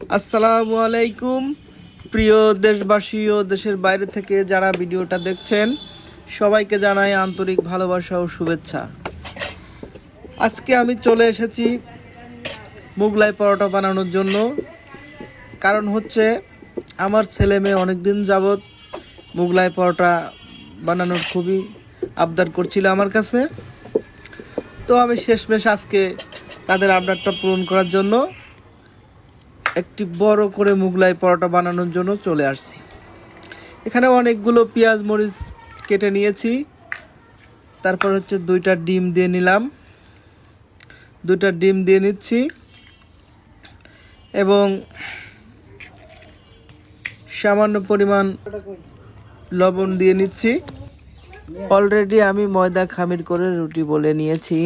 আসসালামু আলাইকুম, প্রিয় দেশবাসী ও দেশের বাইরে থেকে যারা ভিডিওটা দেখছেন, সবাইকে জানাই আন্তরিক ভালোবাসা ও শুভেচ্ছা। আজকে আমি চলে এসেছি মুগলাই পরোটা বানানোর জন্য। কারণ হচ্ছে আমার ছেলে মেয়ে অনেক দিন যাবৎ মুগলাই পরোটা বানানোর খুবই আবদার করছিল আমার কাছে। তো আমি শেষমেশ আজকে তাদের আবদারটা পূরণ করার জন্য একটি বড় করে মুগলাই পরোটা বানানোর জন্য চলে আসছি। এখানে অনেকগুলো পেঁয়াজ মরিচ কেটে নিয়েছি। তারপর হচ্ছে দুইটা ডিম দিয়ে নিলাম। দুইটা ডিম দিয়ে নিচ্ছি। এবং সামান্য পরিমাণ লবণ দিয়ে নিচ্ছি। অলরেডি আমি ময়দা খামির করে রুটি বলে নিয়েছি।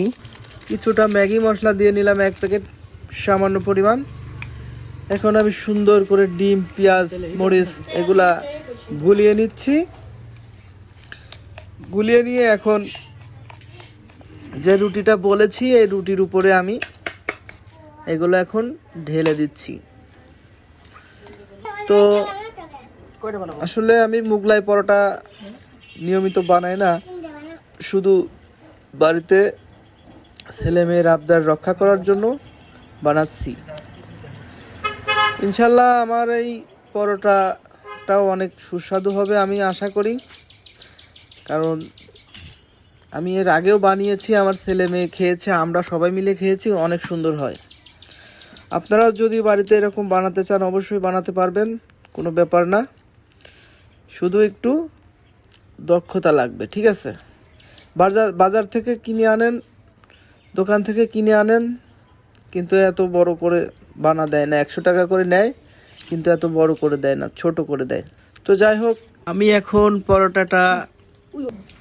কিছুটা ম্যাগি মশলা দিয়ে নিলাম এক প্যাকেট সামান্য পরিমাণ। এখন আমি সুন্দর করে ডিম, পেঁয়াজ, মরিচ এগুলা গুলিয়ে নিচ্ছি। গুলিয়ে নিয়ে এখন যে রুটিটা বলেছি, এই রুটির উপরে আমি এগুলো এখন ঢেলে দিচ্ছি। তো আসলে আমি মুগলাই পরোটা নিয়মিত বানাই না, শুধু বাড়িতে ছেলে মেয়ের আবদার রক্ষা করার জন্য বানাচ্ছি। ইনশাল্লাহ আমার এই পরোটাটাও অনেক সুস্বাদু হবে আমি আশা করি। কারণ আমি এর আগেও বানিয়েছি, আমার ছেলে মেয়ে খেয়েছে, আমরা সবাই মিলে খেয়েছি, অনেক সুন্দর হয়। আপনারাও যদি বাড়িতে এরকম বানাতে চান, অবশ্যই বানাতে পারবেন, কোনো ব্যাপার না। শুধু একটু দক্ষতা লাগবে, ঠিক আছে? বাজার বাজার থেকে কিনে আনেন, দোকান থেকে কিনে আনেন কিন্তু এত বড় করে বানা দেয় না। একশো টাকা করে নেয়, কিন্তু এত বড় করে দেয় না, ছোট করে দেয়। তো যাই হোক, আমি এখন পরোটাটা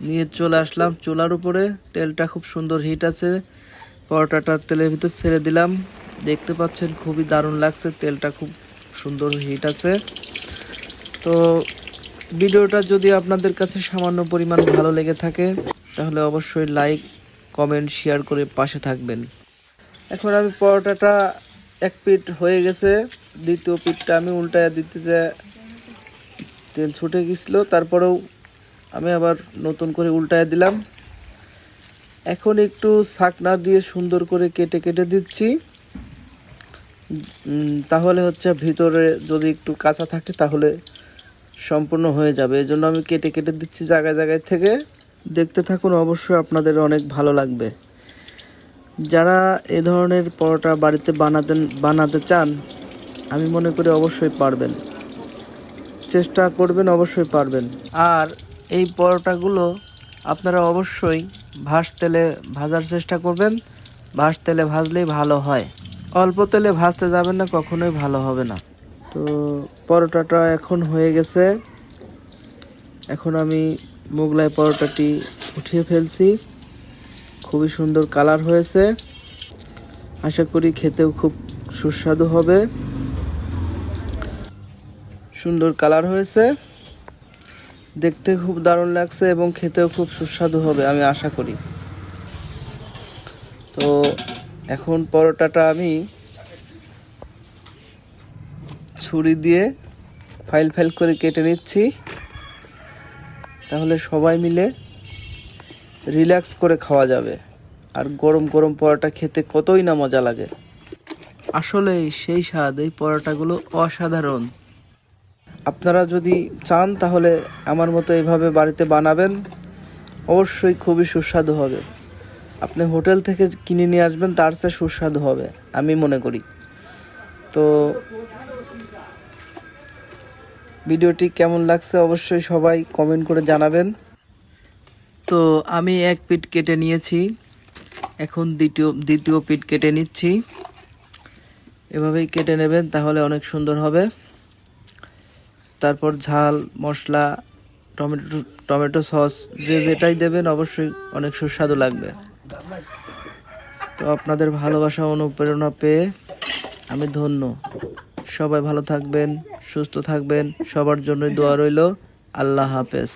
নিয়ে চলে আসলাম চুলার উপরে। তেলটা খুব সুন্দর হিট আছে। পরোটাটা তেলের ভিতর ছেড়ে দিলাম। দেখতে পাচ্ছেন খুবই দারুণ লাগছে, তেলটা খুব সুন্দর হিট আছে। তো ভিডিওটা যদি আপনাদের কাছে সামান্য পরিমাণ ভালো লেগে থাকে, তাহলে অবশ্যই লাইক, কমেন্ট, শেয়ার করে পাশে থাকবেন। এখন আমি পরোটাটা এক পিঠ হয়ে গেছে। দ্বিতীয় পিঠটা আমি উল্টায় দিতে যে তেল ছুটে গেছিল, তারপরেও আমি আবার নতুন করে উল্টায় দিলাম। এখন একটু ছাকনা দিয়ে সুন্দর করে কেটে কেটে দিচ্ছি। তাহলে হচ্ছে ভিতরে যদি একটু কাঁচা থাকে তাহলে সম্পূর্ণ হয়ে যাবে। এই জন্য আমি কেটে কেটে দিচ্ছি জায়গায় জায়গায় থেকে। দেখতে থাকুন, অবশ্যই আপনাদের অনেক ভালো লাগবে। যারা এ ধরনের পরোটা বাড়িতে বানাতেন, বানাতে চান, আমি মনে করি অবশ্যই পারবেন। চেষ্টা করবেন, অবশ্যই পারবেন। আর এই পরোটাগুলো আপনারা অবশ্যই ভাস তেলে ভাজার চেষ্টা করবেন। ভাস তেলে ভাজলেই ভালো হয়। অল্প তেলে ভাজতে যাবেন না, কখনোই ভালো হবে না। তো পরোটাটা এখন হয়ে গেছে। এখন আমি মোগলাই পরোটাটি উঠিয়ে ফেলছি। খুবই সুন্দর কালার হয়েছে। আশা করি খেতেও খুব সুস্বাদু হবে। সুন্দর কালার হয়েছে। দেখতে খুব দারুণ লাগছে এবং খেতেও খুব সুস্বাদু হবে, আমি আশা করি। তো এখন পরোটাটা আমি ছুরি দিয়ে ফাইল ফাইল করে কেটে নিচ্ছি। তাহলে সবাই মিলে রিল্যাক্স করে খাওয়া যাবে। আর গরম গরম পরোটা খেতে কতই না মজা লাগে। আসলে সেই স্বাদ এই পরোটাগুলো অসাধারণ। আপনারা যদি চান তাহলে আমার মতো এভাবে বাড়িতে বানাবেন অবশ্যই খুবই সুস্বাদু হবে। আপনি হোটেল থেকে কিনে নিয়ে আসবেন তার চেয়ে সুস্বাদু হবে আমি মনে করি। তো ভিডিওটি কেমন লাগছে অবশ্যই সবাই কমেন্ট করে জানাবেন। তো আমি এক পিট কেটে নিয়েছি। এখন দ্বিতীয় দ্বিতীয় পিট কেটে নিচ্ছি। এভাবেই কেটে নেবেন তাহলে অনেক সুন্দর হবে। তারপর ঝাল, মশলা, টমেটো টমেটো সস, যে যেটাই দেবেন অবশ্যই অনেক সুস্বাদু লাগবে। তো আপনাদের ভালোবাসা, অনুপ্রেরণা পেয়ে আমি ধন্য। সবাই ভালো থাকবেন, সুস্থ থাকবেন, সবার জন্যই দোয়া রইল। আল্লাহ হাফেজ।